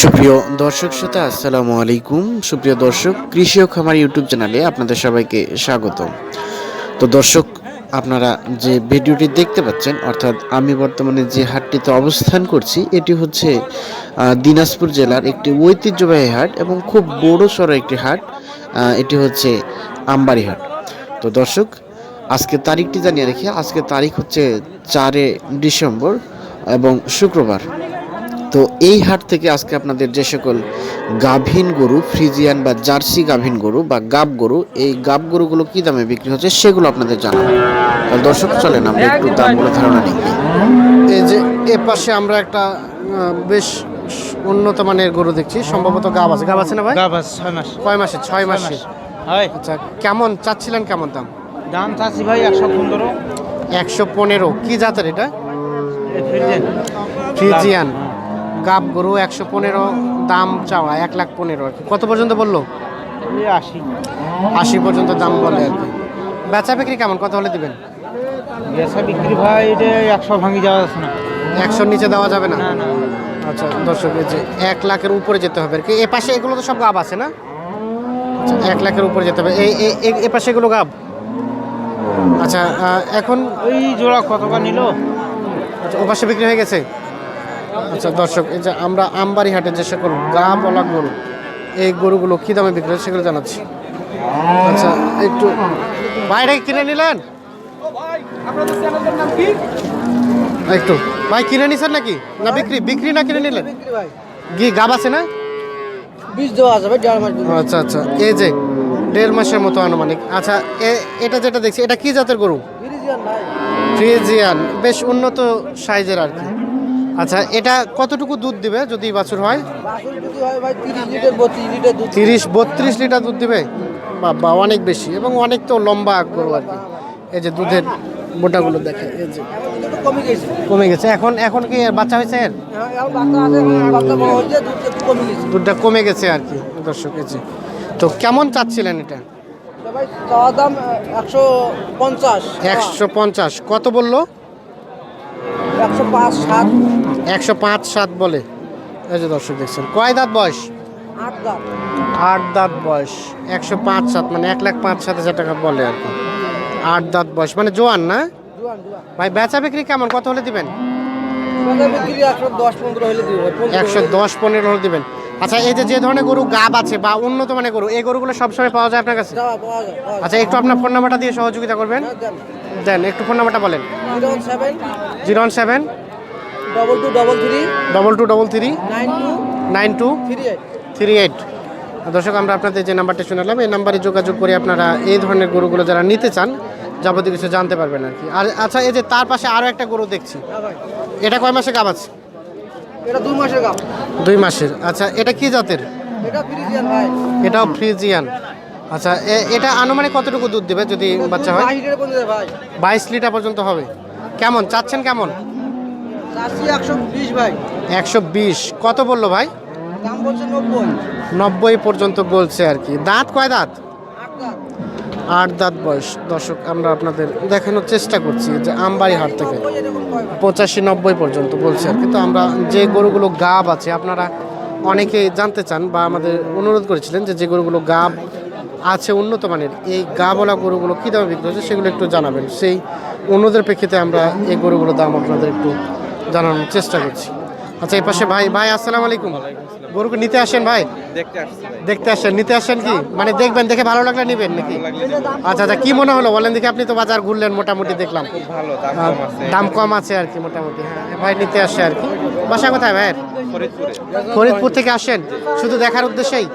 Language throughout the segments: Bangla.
সুপ্রিয় দর্শক শ্রোতা, আসসালামু আলাইকুম। সুপ্রিয় দর্শক, কৃষি ও খামার ইউটিউব চ্যানেলে আপনাদের সবাইকে স্বাগত তো দর্শক, আপনারা যে ভিডিওটি দেখতে পাচ্ছেন, অর্থাৎ আমি বর্তমানে যে হাটটিতে অবস্থান করছি, এটি হচ্ছে দিনাজপুর জেলার একটি ঐতিহ্যবাহী হাট এবং খুব বড় সড়ো একটি হাট এটি হচ্ছে আমবাড়ি হাট। তো দর্শক, আজকে তারিখটি জানিয়ে রেখে, আজকে তারিখ হচ্ছে চারে ডিসেম্বর এবং শুক্রবার। তো এই হাট থেকে আজকে আপনাদের যে সকল গাভীন গরু ফ্রিজিয়ান বা জার্সি গাভীন গরু বা গাব গরু এই গাব গরুগুলো কি দামে বিক্রি হচ্ছে সেগুলো আপনাদের জানাব। তাহলে দর্শক চলেন আমরা একটু দামগুলো ধারণা নিই। এই যে এ পাশে আমরা একটা বেশ উন্নত মানের গরু দেখছি সম্ভবত গাব আছে। গাব আছে না ভাই? গাবাস ছয় মাস। কয় মাসে ছয় মাসে। আচ্ছা কেমন চাচ্ছিলেন কেমন দাম? দাম চাচ্ছি ভাই একশো পনেরো। একশো পনেরো। কি জাতের এটা? ফ্রিজিয়ান। গাব গরু একশো পনেরো দাম চাওয়া এক লাখ পনেরো আর কি। কত পর্যন্ত বলল? আশি। আশি পর্যন্ত দাম বলে আর কি। বেচা বিক্রি কেমন? কত হলে দিবেন? বেচা বিক্রি ভাই এটা একশো ভাঙি যাওয়া যাচ্ছে না। একশোর নিচে দেওয়া যাবে না? আচ্ছা দর্শক যে এক লাখের উপরে যেতে হবে আর কি। এ পাশে এগুলো তো সব গাব আছে না? আচ্ছা এক লাখের উপরে যেতে হবে। এই এ পাশে এগুলো গাব? আচ্ছা এখন ওই জোড়া কতবার নিল? আচ্ছা ও পাশে বিক্রি হয়ে গেছে? আচ্ছা দর্শক এই যে আমরা আমবাড়ি হাটে যে সকল গা বলা গরু এই গরুগুলো কী দামে বিক্রি হয় সেগুলো জানাচ্ছি। আচ্ছা একটু বাইরে কিনে নিলেন? একটু ভাই কিনে নিছেন নাকি? না বিক্রি বিক্রি না কিনে নিলেন? কি গাব আছে না? বীজ দেওয়া আছে ভাই দেড় মাস আচ্ছা আচ্ছা এই যে দেড় মাসের মতো আনুমানিক। আচ্ছা এটা যেটা দেখছি এটা কি জাতের গরু? ফ্রিজিয়ান বেশ উন্নত সাইজের আর কি। আচ্ছা এটা কতটুকু দুধ দিবে যদি বাছুর হয়? তিরিশ বত্রিশ লিটার দুধ দিবে। বাবা অনেক বেশি। এবং অনেক তো লম্বা গরু আর কি। এই যে দুধের মোটাগুলো দেখে এই যে। কমে গেছে। এখন এখন কি বাচ্চা হয়েছে এর? হ্যাঁ, দুধটা কমে গেছে আর কি দর্শক যে। তো কেমন চাচ্ছিলেন এটা? দাম একশো পঞ্চাশ। একশো পঞ্চাশ। কত বলল? একশো পাঁচ সাত। একশো পাঁচ সাত বলে। এই যে দর্শক দেখছেন কয় দাঁত বয়স? আট আট দাঁত বয়স একশো পাঁচ সাত মানে এক লাখ পাঁচ সাত হাজার টাকা বলে আর কি। আট দাঁত বয়স মানে জোয়ান না? ভাই বেচা বিক্রি কেমন? কত হলে দিবেন? একশো দশ পনেরো হলে দিবেন। আচ্ছা এই যে যে ধরনের গরু গাব আছে বা উন্নত মানের গরু এই গরুগুলো সবসময় পাওয়া যায় আপনার কাছে। আচ্ছা একটু আপনার ফোন নাম্বারটা দিয়ে সহযোগিতা করবেন। হ্যাঁ, দেন। একটু ফোন নাম্বারটা বলেন। Zero seven zero one seven double two double three double two double three nine two nine two three eight three eight দর্শক আমরা আপনাদের যে নাম্বারটা শুনালাম এই নাম্বারে যোগাযোগ করে আপনারা এই ধরনের গরুগুলো যারা নিতে চান যাবতীয় কিছু জানতে পারবেন আর কি। আর আচ্ছা এই যে তার পাশে আরও একটা গরু দেখছি। হ্যাঁ এটা কয় মাসে গাব আছে? এটা দুই মাসের দুই মাসের। আচ্ছা এটা কি জাতের? এটা ফ্রিজিয়ান ভাই। এটাও ফ্রিজিয়ান। আচ্ছা এটা আনুমানিক কতটুকু দুধ দেবে যদি বাচ্চা হয়? বাইশ লিটার পর্যন্ত হবে। কেমন? চাচ্ছেন কেমন? একশো বিশ কত বলল ভাই? নব্বই। পর্যন্ত বলছে আর কি। দাঁত কয় দাঁত? আট দাঁত। বয়স। দর্শক আমরা আপনাদের দেখানোর চেষ্টা করছি যে আমবাড়ি হাট থেকে পঁচাশি নব্বই পর্যন্ত বলছে আর কি। তো আমরা যে গরুগুলো গাব আছে আপনারা অনেকে জানতে চান বা আমাদের অনুরোধ করেছিলেন যে যে গরুগুলো গাব আছে উন্নত মানের এই গাবলা গরুগুলো কী দামে বিক্রি হচ্ছে সেগুলো একটু জানাবেন। সেই অনুরোধের প্রেক্ষিতে আমরা এই গরুগুলোর দাম আপনাদের একটু জানানোর চেষ্টা করছি। আচ্ছা এই পাশে ভাই ভাই আসসালামু আলাইকুম। গরুকে নিতে আসেন ভাই? দেখতে আসেন নিতে আসেন কি? মানে দেখবেন দেখে ভালো লাগলে নেবেন নাকি? আচ্ছা আচ্ছা কি মনে হলো? বলেন দেখি আপনি তো বাজার ঘুরলেন মোটামুটি দেখলাম। দাম কম আছে। দাম কম আছে আর কি মোটামুটি হ্যাঁ। ভাই নিতে আসে আর কি। বাসা কোথায় ভাইয়ের? ফরিদপুর। থেকে আসেন? শুধু দেখার উদ্দেশ্যেই?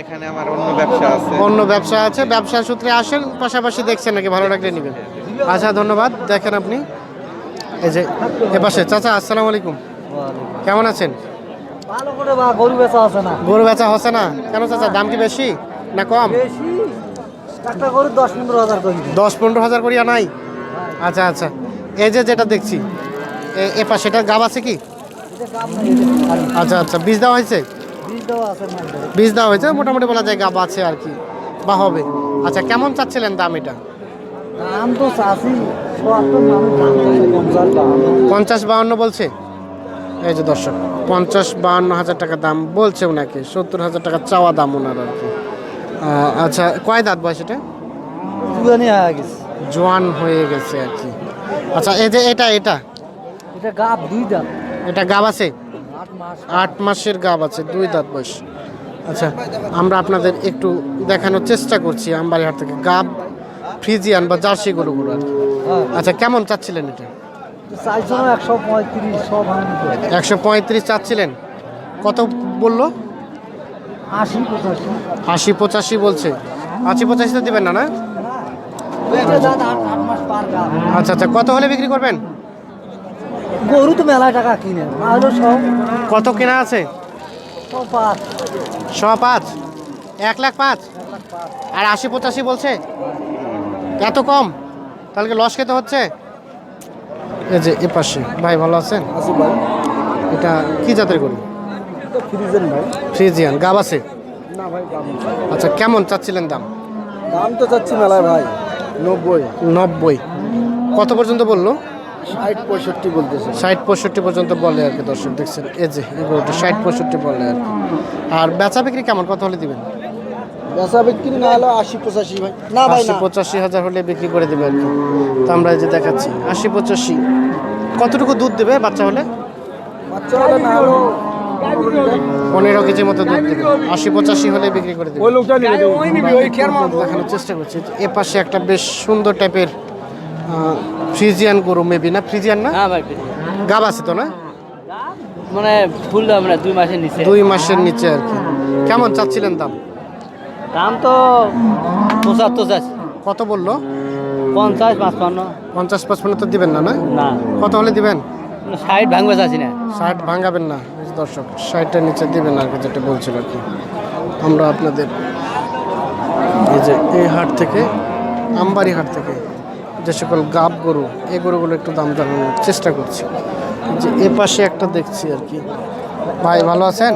এখানে আমার অন্য ব্যবসা আছে। অন্য ব্যবসা আছে ব্যবসা সূত্রে আসেন পাশাপাশি দেখছেন নাকি ভালো লাগলে নেবেন। আচ্ছা ধন্যবাদ দেখেন আপনি। এই যে এ পাশে চাচা আসসালামু আলাইকুম। কেমন আছেন? ভালো করে বা গরু বেচা আছে না। গরু বেচা হচ্ছে না। কেন চাচা দাম কি বেশি না কম? বেশি একটা গরু দশ পনেরো হাজার করিয়া নাই? আচ্ছা আচ্ছা। এই যে যেটা দেখছি এ- এ পাশে এটা গাব আছে কি? আচ্ছা আচ্ছা। বীজ দেওয়া হয়েছে? বীজ দেওয়া হয়েছে? মোটামুটি বলা যায় গাব আছে আর কি। বা হবে। আচ্ছা কেমন চাচ্ছিলেন দাম এটা? দাম তো চাষি পঞ্চাশ বাউন্ন বলছে? এই যে দর্শক পঞ্চাশ বাহান্ন হাজার টাকা দাম বলছে ওনাকে সত্তর হাজার টাকা চাওয়া দাম ওনার আর কি। আচ্ছা কয় দাঁত বয়স এটা? জোয়ান হয়ে গেছে। আর কি। আচ্ছা এই যে এটা এটা? এটা গাব দুই দাম এটা গাব আছে? আট আট মাসের গাব আছে দুই দাঁত বয়স। আচ্ছা আমরা আপনাদের একটু দেখানোর চেষ্টা করছি আমবাড়িহাট থেকে। গাব ফ্রিজিয়ান বা জার্সি গরুগুলো আর কি। আচ্ছা কেমন চাচ্ছিলেন এটা? একশো পঁয়ত্রিশ চাচ্ছিলেন। কত বলল? আশি পঁচাশি। বলছে। আশি পঁচাশি তো দিবেন না না? আচ্ছা আচ্ছা কত হলে বিক্রি করবেন? গরু তো মেলায় টাকা কিনে কত কেনা আছে? শ পাঁচ? এক লাখ পাঁচ? আর আশি পঁচাশি বলছে? এত কম? তাহলে লস খেতে হচ্ছে? এই যে এ পাশে ভাই ভালো আছেন? ভাই। এটা কি জাতের গরু? ফ্রিজেন ভাই। ফ্রিজিয়ান গাব আছে? না ভাই আচ্ছা কেমন চাচ্ছিলেন দাম? দাম তো চাচ্ছি মেলায় ভাই নব্বই। নব্বই। কত পর্যন্ত বলল? ষাট পঁয়ষট্টি বলতেছে। ষাট পঁয়ষট্টি পর্যন্ত বলে আর কি দর্শক দেখছেন। এই যে ষাট পঁয়ষট্টি বলে আর কি। আর বেচা বিক্রি কেমন? কত হলে দিবেন? বেচা বিক্রি না হলো আশি পঁচাশি ভাই। না ভাই আশি না। পঁচাশি হাজার হলে বিক্রি করে দেবে আর কি। তো আমরা এই যে দেখাচ্ছি আশি পঁচাশি। কতটুকু দুধ দেবে বাচ্চা হলে? বাচ্চা হলে না হলো পনেরো কেজির মতো দুধ দেবে। আশি পঁচাশি হলে বিক্রি করে দেবে। ওই লোকটা নিবে দেখানোর চেষ্টা করছি। এ পাশে একটা বেশ সুন্দর টাইপের ফ্রিজিয়ান গরু মেবি না? ফ্রিজিয়ান না? ভাই গাব আছে তো না? মানে ফুল দাম না দুই মাসের নিচে। দুই মাসের নিচে আর কি। কেমন চাচ্ছিলেন দাম? দাম তো পঁচাত্তর চাচ্ছে কত বলল? পঞ্চাশ পাঁচপান্ন। পঞ্চাশ পাঁচপান্ন তো দিবেন না না? না। কত হলে দিবেন? ষাট ভাঙবে চাচ্ছি না। ষাট ভাঙাবেন না দর্শক। ষাটটার নিচে দিবেন আর কি যেটা বলছিল আর কি। আমরা আপনাদের এই যে এই হাট থেকে আমবাড়ি হাট থেকে যে সকল গাব গরু এই গরুগুলো একটু দাম জানানোর চেষ্টা করছি। যে এ পাশে একটা দেখছি আর কি। ভাই ভালো আছেন?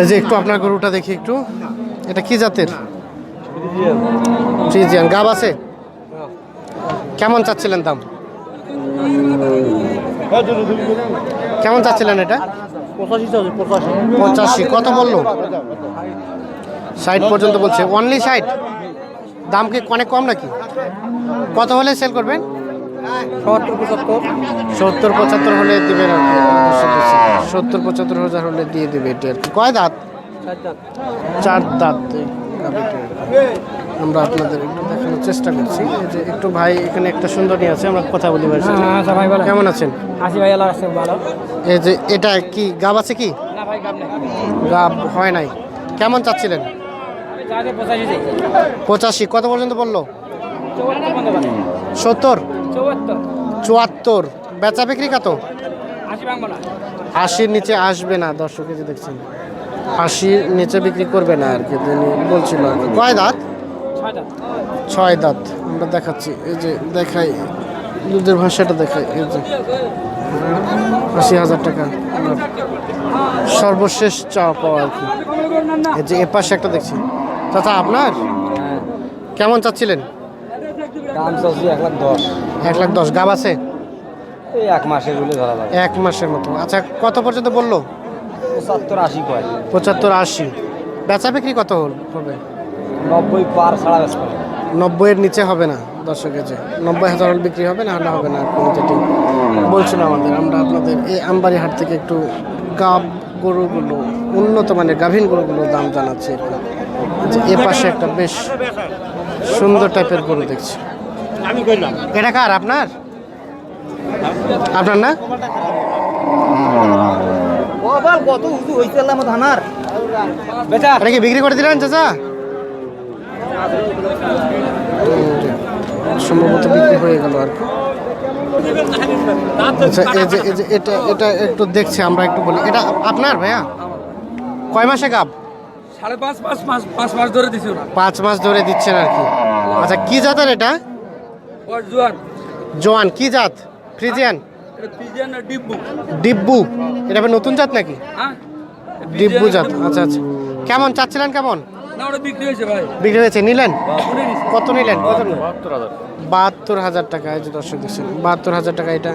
এই যে একটু আপনার গরুটা দেখি একটু। এটা কি জাতের? ফ্রিজিয়ান। গাব আছে? কেমন চাচ্ছিলেন দাম? কেমন চাচ্ছিলেন এটা? পঁচাশি। কত বলল? ষাট পর্যন্ত বলছে। অনলি ষাট? দাম কি অনেক কম নাকি? কত হলে সেল করবেন? সত্তর পঁচাত্তর। সত্তর পঁচাত্তর হলে দিবেন আর সত্তর পঁচাত্তর হাজার হলে দিয়ে দেবে এটা আর কি। কয় দাঁত? চার দাঁত। আমরা আপনাদের একটু দেখানোর চেষ্টা করছি। যে একটু ভাই এখানে একটা সুন্দরী আছে আমরা কথা বলি ভাই সাথে। কেমন আছেন? আশি ভাই আছে ভালো। এই যে এটা কি গাব আছে কি? না ভাই কাম নেই। গাব হয় নাই। কেমন চাচ্ছিলেন? পঁচাশি কত পর্যন্ত বলল? সত্তর? চুয়াত্তর। বেচা বিক্রি কত? না। আশির নিচে আসবে না দর্শক যে দেখছেন। আশির নিচে বিক্রি করবে না আর কি তিনি বলছিল। কয় দাঁত? ছয় দাঁত। আমরা দেখাচ্ছি এই যে দেখাই দুধের ভাষাটা দেখাই এই যে। আশি হাজার টাকা। সর্বশেষ চা পাওয়া আর কি। এই যে এপাশে একটা দেখছি। চাচা আপনার? কেমন চাচ্ছিলেন? দাম চাচ্ছি এক লাখ দশ। এক লাখ দশ গাব আছে? এক মাসে গুলো ধরা লাগে এক মাসের মতো। আচ্ছা কত পর্যন্ত বলল? পঁচাত্তর আশি কয়। পঁচাত্তর আশি। বেচা বিক্রি কত হল? হবে। নব্বই পার ছাড়া করে নব্বইয়ের নিচে হবে না দর্শক যে নব্বই হাজার হল বিক্রি হবে না হলে হবে না যেটি বলছিল আমাদের আমরা আপনাদের এই আমবাড়ি হাট থেকে একটু গাব গরুগুলো উন্নত মানের গাভীন গরুগুলোর দাম জানাচ্ছি এ পাশে একটা বেশ সুন্দর টাইপের গরু দেখছি। এটা কার আপনার? আপনার না? কত উঁচু ধানার বেচা। এটা কি বিক্রি করে দিলেন চাচা? সম্ভবত বিক্রি হয়ে গেল আর কি। আচ্ছা এটা এটা একটু দেখছি আমরা একটু বলি। এটা আপনার ভাইয়া? কয় মাসে গাব সাড়ে পাঁচ পাঁচ মাস পাঁচ মাস ধরে দিছি ওরা। পাঁচ মাস ধরে দিচ্ছেন আর কি। আচ্ছা কি জাতের এটা? জোয়ান। জোয়ান কি জাত? ফ্রিজিয়ান? ডিব্বু। এটা আবার নতুন জাত নাকি? হ্যাঁ। ডিব্বু জাত আচ্ছা আচ্ছা। কেমন চাচ্ছিলেন কেমন? বিক্রি হয়েছে ভাই। বিক্রি হয়েছে নিলেন? কত নিলেন? কত বাহাত্তর হাজার টাকা এই যে দর্শক দেখছেন বাহাত্তর হাজার টাকা এটা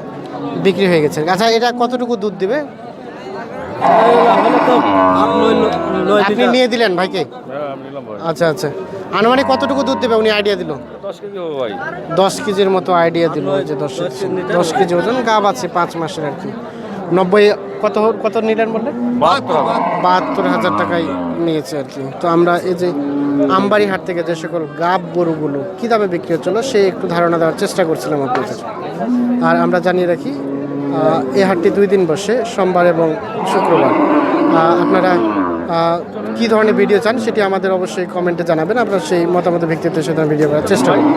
বিক্রি হয়ে গেছে। আচ্ছা এটা কতটুকু দুধ দিবে? আপনি নিয়ে দিলেন ভাইকে? আচ্ছা আচ্ছা। আনুমানিক কতটুকু দুধ দেবে উনি আইডিয়া দিল? দশ কেজির মতো আইডিয়া দিল যে দশ দশ কেজি ওজন গাব আছে পাঁচ মাসের আর কি। নব্বই কত কত নিলেন বললেন? বাহাত্তর হাজার। টাকায় নিয়েছে আর কি। তো আমরা এই যে আমবাড়ি হাট থেকে যে সকল গাব গরুগুলো কী দামে বিক্রি হচ্ছিল সে একটু ধারণা দেওয়ার চেষ্টা করছিলাম আপনাদের। আর আমরা জানিয়ে রাখি এই হাটটি দুই দিন বসে সোমবার এবং শুক্রবার। আপনারা কী ধরনের ভিডিও চান সেটি আমাদের অবশ্যই কমেন্টে জানাবেন। আপনার সেই মতামত ভিত্তিতে সেটা ভিডিও করার চেষ্টা করব।